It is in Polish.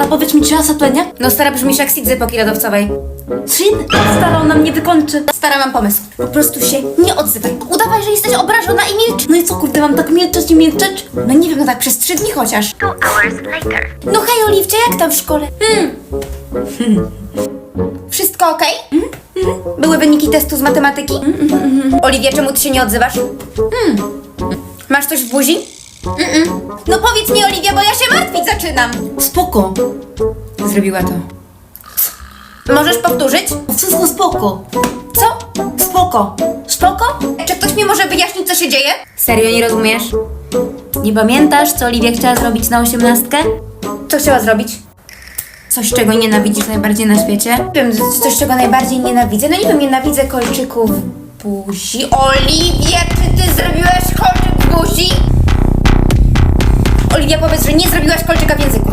Stara, powiedz mi, czy ja satlenia? No stara brzmisz jak Sid z epoki lodowcowej. Czym? Stara, ona mnie wykończy. Stara, mam pomysł. Po prostu się nie odzywaj. Udawaj, że jesteś obrażona i milcz. No i co, kurde, mam tak milczeć i milczeć? No nie wiem, no tak przez trzy dni chociaż. Two hours later. No hej, Oliwcie, jak tam w szkole? Hmm. Wszystko okej? Były wyniki testu z matematyki? Oliwia, czemu ty się nie odzywasz? Hmm. Masz coś w buzi? Mm-mm. No powiedz mi, Oliwia, bo ja się zaczynam. Spoko. Zrobiła to. Możesz powtórzyć? Wszystko spoko. Co? Spoko. Spoko? Czy ktoś mi może wyjaśnić, co się dzieje? Serio nie rozumiesz? Nie pamiętasz, co Oliwia chciała zrobić na osiemnastkę? Co chciała zrobić? Coś, czego nienawidzisz najbardziej na świecie? Nie wiem, coś, czego najbardziej nienawidzę. No nie wiem, nienawidzę kolczyków buzi. Oliwia, czy ty zrobiłaś kolczyk buzi? Oliwia, powiedz, że nie zrobiłaś kolczyka w języku.